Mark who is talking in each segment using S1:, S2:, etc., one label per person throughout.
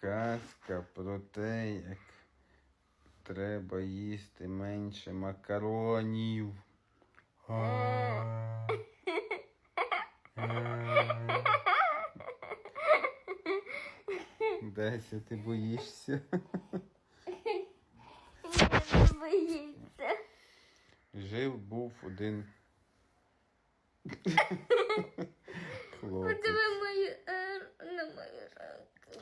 S1: казка про те, як треба їсти менше макаронів. А. А. Деся, ти боїшся?
S2: Не боїться.
S1: Жив був один хлопець.
S2: Подиви мою е, на мою руку.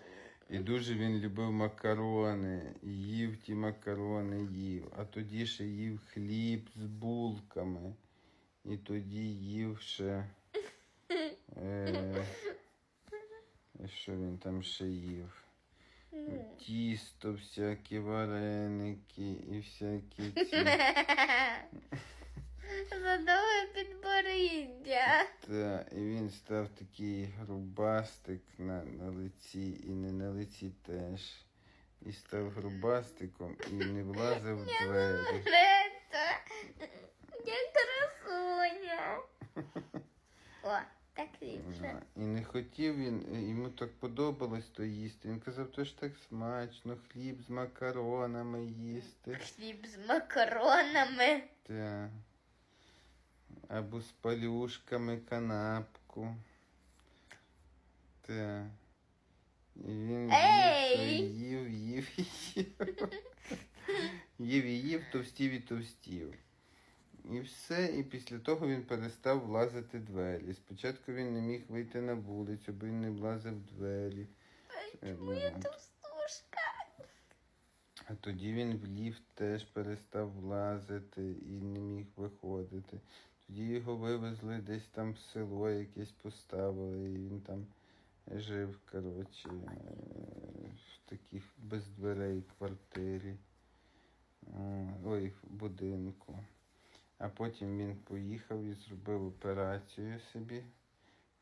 S1: І дуже він любив макарони, їв ті макарони їв, а тоді ще їв хліб з булками. І тоді їв ще. Е, що він там ще їв? Тісто, всякі вареники і всякі ці.
S2: Задове підборіддя.
S1: Та, і він став такий грубастик на, на лиці, і не на лиці теж. І став грубастиком і не влазив в двері.
S2: Рета. Я красуня. О, так ліпше.
S1: І не хотів він, йому так подобалось то їсти. Він казав, то ж так смачно, хліб з макаронами їсти.
S2: Хліб з макаронами.
S1: Та. Або з палюшками канапку. Та. І він їв, їв, їв, їв. Їв і їв, товстів і товстів. І все, і після того він перестав влазити двері. Спочатку він не міг вийти на вулицю, бо він не влазив двері.
S2: Моя
S1: ну,
S2: товстушка.
S1: а тоді він в ліфт теж перестав влазити і не міг виходити. Його вивезли десь там в село якесь поставили, і він там жив, коротше, е, в таких без дверей квартирі. Ой, в будинку. А потім він поїхав і зробив операцію собі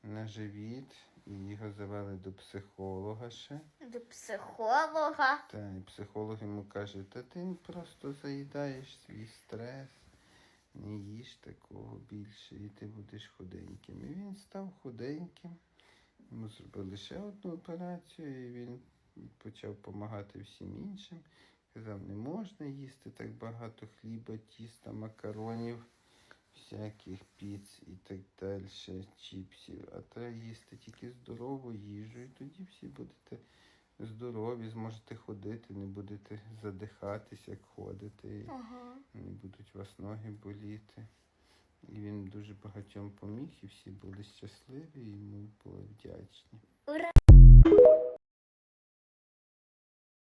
S1: на живіт, і його завели до психолога ще.
S2: До психолога.
S1: Та і психолог йому каже, та ти просто заїдаєш свій стрес, не їж такого більше, і ти будеш худеньким. І він став худеньким. Йому зробили ще одну операцію, і він почав допомагати всім іншим. Казав, не можна їсти так багато хліба, тіста, макаронів, всяких піц і так далі, чіпсів. А треба їсти тільки здорову їжу, і тоді всі будете здорові, зможете ходити, не будете задихатись, як ходите, і
S2: Ага.
S1: не будуть у вас ноги боліти. І він дуже багатьом поміг, і всі були щасливі, і йому були вдячні.
S2: Ура!